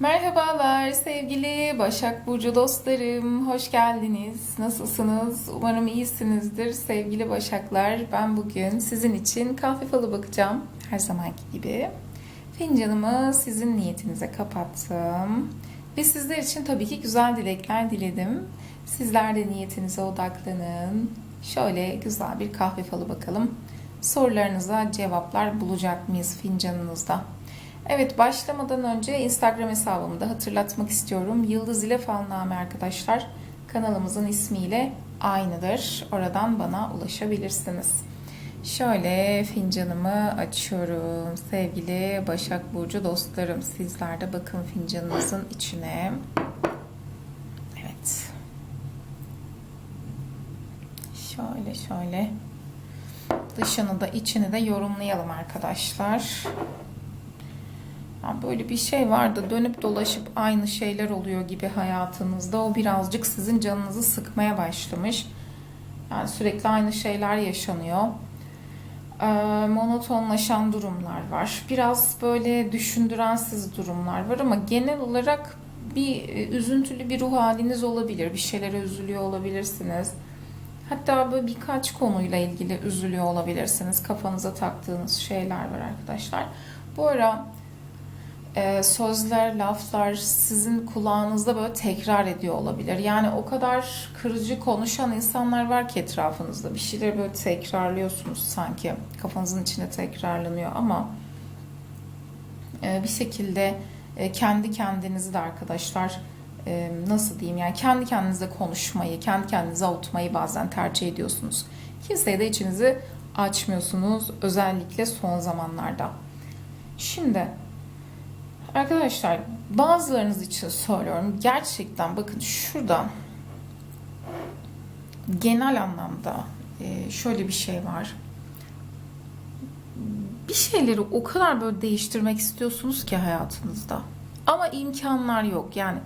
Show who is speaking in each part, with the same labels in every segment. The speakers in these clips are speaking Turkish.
Speaker 1: Merhabalar sevgili Başak Burcu dostlarım. Hoş geldiniz. Nasılsınız? Umarım iyisinizdir sevgili Başaklar. Ben bugün sizin için kahve falı bakacağım. Her zamanki gibi. Fincanımı sizin niyetinize kapattım. Ve sizler için tabii ki güzel dilekler diledim. Sizler de niyetinize odaklanın. Şöyle güzel bir kahve falı bakalım. Sorularınıza cevaplar bulacak mıyız fincanınızda? Evet başlamadan önce Instagram hesabımı da hatırlatmak istiyorum. Yıldız ile Falname arkadaşlar kanalımızın ismiyle aynıdır. Oradan bana ulaşabilirsiniz. Şöyle fincanımı açıyorum. Sevgili Başak Burcu dostlarım sizler de bakın fincanınızın içine. Evet. Şöyle şöyle dışını da içini de yorumlayalım arkadaşlar. Böyle bir şey vardı dönüp dolaşıp aynı şeyler oluyor gibi hayatınızda o birazcık sizin canınızı sıkmaya başlamış. Yani sürekli aynı şeyler yaşanıyor. Ee, monotonlaşan durumlar var. Biraz böyle düşündüren siz durumlar var ama genel olarak bir e, üzüntülü bir ruh haliniz olabilir. Bir şeylere üzülüyor olabilirsiniz. Hatta böyle birkaç konuyla ilgili üzülüyor olabilirsiniz. Kafanıza taktığınız şeyler var arkadaşlar. Bu ara e, sözler, laflar sizin kulağınızda böyle tekrar ediyor olabilir. Yani o kadar kırıcı konuşan insanlar var ki etrafınızda. Bir şeyleri böyle tekrarlıyorsunuz sanki. Kafanızın içinde tekrarlanıyor ama e, bir şekilde e, kendi kendinizi de arkadaşlar e, nasıl diyeyim yani kendi kendinize konuşmayı, kendi kendinize avutmayı bazen tercih ediyorsunuz. Kimseye de içinizi açmıyorsunuz özellikle son zamanlarda. Şimdi Arkadaşlar bazılarınız için söylüyorum. Gerçekten bakın şurada genel anlamda e, şöyle bir şey var. Bir şeyleri o kadar böyle değiştirmek istiyorsunuz ki hayatınızda. Ama imkanlar yok. Yani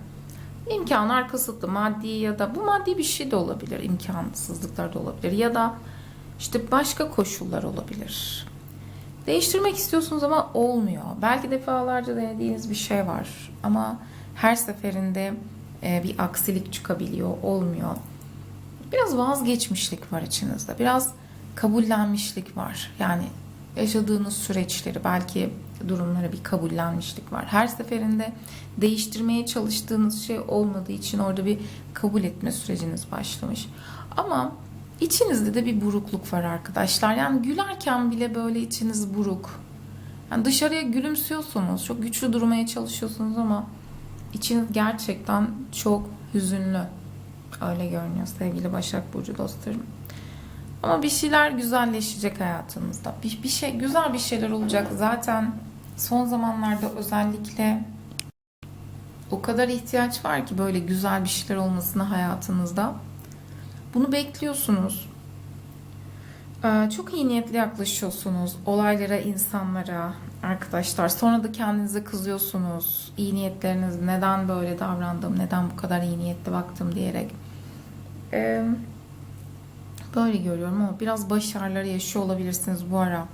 Speaker 1: imkanlar kısıtlı. Maddi ya da bu maddi bir şey de olabilir. imkansızlıklar da olabilir. Ya da işte başka koşullar olabilir. Değiştirmek istiyorsunuz ama olmuyor. Belki defalarca denediğiniz bir şey var ama her seferinde e, bir aksilik çıkabiliyor, olmuyor. Biraz vazgeçmişlik var içinizde. Biraz kabullenmişlik var. Yani yaşadığınız süreçleri, belki durumlara bir kabullenmişlik var. Her seferinde değiştirmeye çalıştığınız şey olmadığı için orada bir kabul etme süreciniz başlamış. Ama İçinizde de bir burukluk var arkadaşlar. Yani gülerken bile böyle içiniz buruk. Yani dışarıya gülümsüyorsunuz. Çok güçlü durmaya çalışıyorsunuz ama içiniz gerçekten çok hüzünlü. Öyle görünüyor sevgili Başak Burcu dostlarım. Ama bir şeyler güzelleşecek hayatınızda. Bir, bir şey güzel bir şeyler olacak. Zaten son zamanlarda özellikle o kadar ihtiyaç var ki böyle güzel bir şeyler olmasına hayatınızda. Bunu bekliyorsunuz. Ee, çok iyi niyetli yaklaşıyorsunuz olaylara, insanlara, arkadaşlar. Sonra da kendinize kızıyorsunuz. İyi niyetleriniz neden böyle davrandım, neden bu kadar iyi niyetli baktım diyerek. Ee, böyle görüyorum ama biraz başarıları yaşıyor olabilirsiniz bu ara.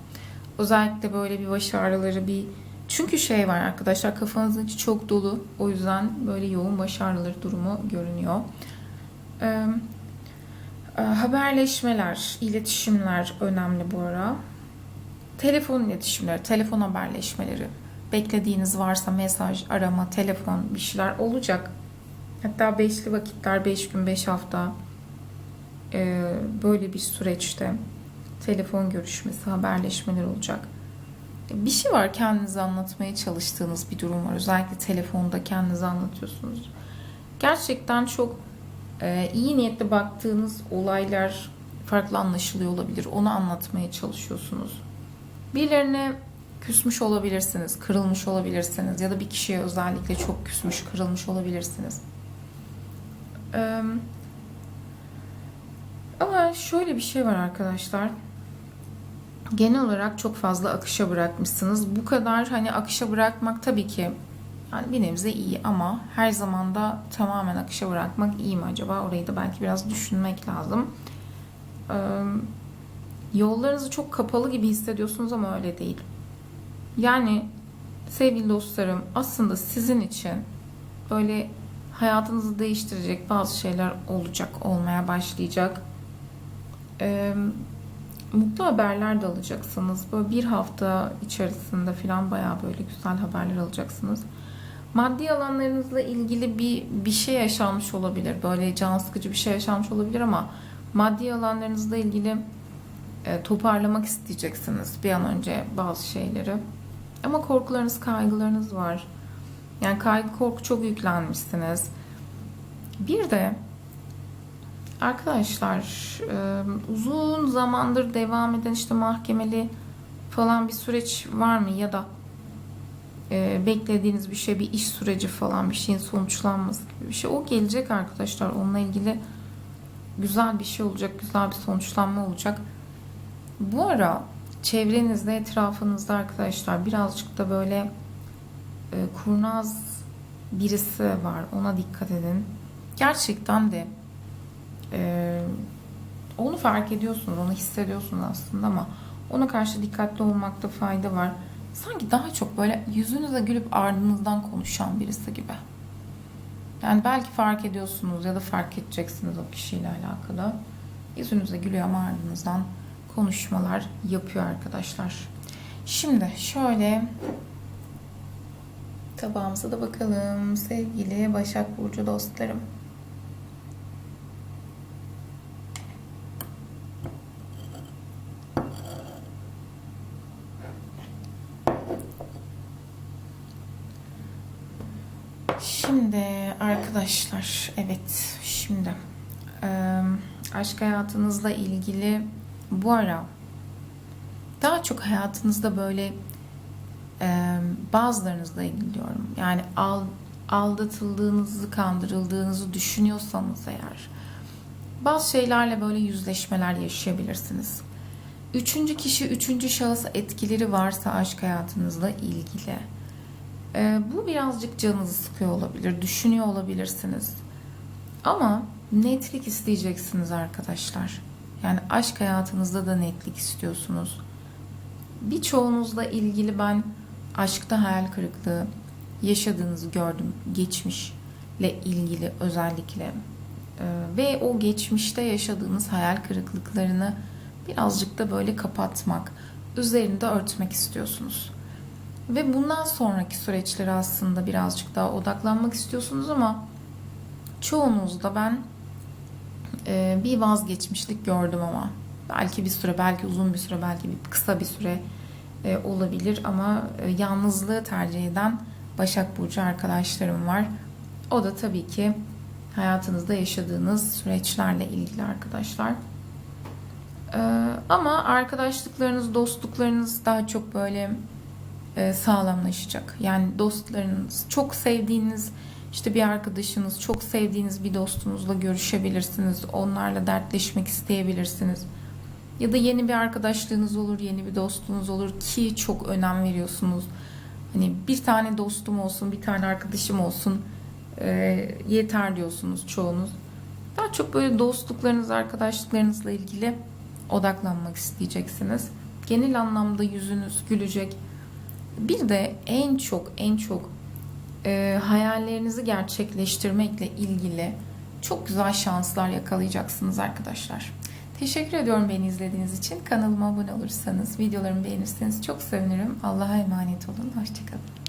Speaker 1: Özellikle böyle bir başarıları bir çünkü şey var arkadaşlar kafanızın içi çok dolu. O yüzden böyle yoğun başarıları durumu görünüyor. Ee, haberleşmeler, iletişimler önemli bu ara. Telefon iletişimleri, telefon haberleşmeleri. Beklediğiniz varsa mesaj, arama, telefon bir şeyler olacak. Hatta beşli vakitler, beş gün, beş hafta e, böyle bir süreçte telefon görüşmesi, haberleşmeler olacak. E, bir şey var kendinize anlatmaya çalıştığınız bir durum var. Özellikle telefonda kendinize anlatıyorsunuz. Gerçekten çok iyi niyetli baktığınız olaylar farklı anlaşılıyor olabilir. Onu anlatmaya çalışıyorsunuz. Birilerine küsmüş olabilirsiniz, kırılmış olabilirsiniz ya da bir kişiye özellikle çok küsmüş, kırılmış olabilirsiniz. Ee, ama şöyle bir şey var arkadaşlar. Genel olarak çok fazla akışa bırakmışsınız. Bu kadar hani akışa bırakmak tabii ki yani bir nebze iyi ama her zaman da tamamen akışa bırakmak iyi mi acaba? Orayı da belki biraz düşünmek lazım. Ee, yollarınızı çok kapalı gibi hissediyorsunuz ama öyle değil. Yani sevgili dostlarım aslında sizin için böyle hayatınızı değiştirecek bazı şeyler olacak, olmaya başlayacak. Ee, mutlu haberler de alacaksınız. Böyle bir hafta içerisinde falan bayağı böyle güzel haberler alacaksınız. Maddi alanlarınızla ilgili bir bir şey yaşanmış olabilir. Böyle can sıkıcı bir şey yaşanmış olabilir ama maddi alanlarınızla ilgili e, toparlamak isteyeceksiniz bir an önce bazı şeyleri. Ama korkularınız, kaygılarınız var. Yani kaygı, korku çok yüklenmişsiniz. Bir de arkadaşlar e, uzun zamandır devam eden işte mahkemeli falan bir süreç var mı ya da e, beklediğiniz bir şey, bir iş süreci falan bir şeyin sonuçlanması gibi bir şey. O gelecek arkadaşlar. Onunla ilgili güzel bir şey olacak, güzel bir sonuçlanma olacak. Bu ara çevrenizde, etrafınızda arkadaşlar birazcık da böyle e, kurnaz birisi var. Ona dikkat edin. Gerçekten de e, onu fark ediyorsunuz, onu hissediyorsunuz aslında ama ona karşı dikkatli olmakta fayda var. Sanki daha çok böyle yüzünüze gülüp ardınızdan konuşan birisi gibi. Yani belki fark ediyorsunuz ya da fark edeceksiniz o kişiyle alakalı. Yüzünüze gülüyor ama ardınızdan konuşmalar yapıyor arkadaşlar. Şimdi şöyle tabağımıza da bakalım sevgili Başak Burcu dostlarım. Şimdi arkadaşlar evet şimdi aşk hayatınızla ilgili bu ara daha çok hayatınızda böyle bazılarınızla ilgili diyorum. Yani al, aldatıldığınızı, kandırıldığınızı düşünüyorsanız eğer bazı şeylerle böyle yüzleşmeler yaşayabilirsiniz. Üçüncü kişi, üçüncü şahıs etkileri varsa aşk hayatınızla ilgili. E, bu birazcık canınızı sıkıyor olabilir, düşünüyor olabilirsiniz. Ama netlik isteyeceksiniz arkadaşlar. Yani aşk hayatınızda da netlik istiyorsunuz. Birçoğunuzla ilgili ben aşkta hayal kırıklığı yaşadığınızı gördüm. Geçmişle ilgili özellikle. Ee, ve o geçmişte yaşadığınız hayal kırıklıklarını birazcık da böyle kapatmak, üzerinde örtmek istiyorsunuz. Ve bundan sonraki süreçlere aslında birazcık daha odaklanmak istiyorsunuz ama çoğunuzda ben e, bir vazgeçmişlik gördüm ama belki bir süre, belki uzun bir süre, belki bir kısa bir süre e, olabilir ama e, yalnızlığı tercih eden Başak Burcu arkadaşlarım var. O da tabii ki hayatınızda yaşadığınız süreçlerle ilgili arkadaşlar. E, ama arkadaşlıklarınız, dostluklarınız daha çok böyle sağlamlaşacak. Yani dostlarınız, çok sevdiğiniz işte bir arkadaşınız, çok sevdiğiniz bir dostunuzla görüşebilirsiniz. Onlarla dertleşmek isteyebilirsiniz. Ya da yeni bir arkadaşlığınız olur, yeni bir dostunuz olur ki çok önem veriyorsunuz. Hani bir tane dostum olsun, bir tane arkadaşım olsun e, yeter diyorsunuz çoğunuz. Daha çok böyle dostluklarınız, arkadaşlıklarınızla ilgili odaklanmak isteyeceksiniz. Genel anlamda yüzünüz gülecek. Bir de en çok en çok e, hayallerinizi gerçekleştirmekle ilgili çok güzel şanslar yakalayacaksınız arkadaşlar. Teşekkür ediyorum beni izlediğiniz için. Kanalıma abone olursanız, videolarımı beğenirseniz çok sevinirim. Allah'a emanet olun. Hoşçakalın.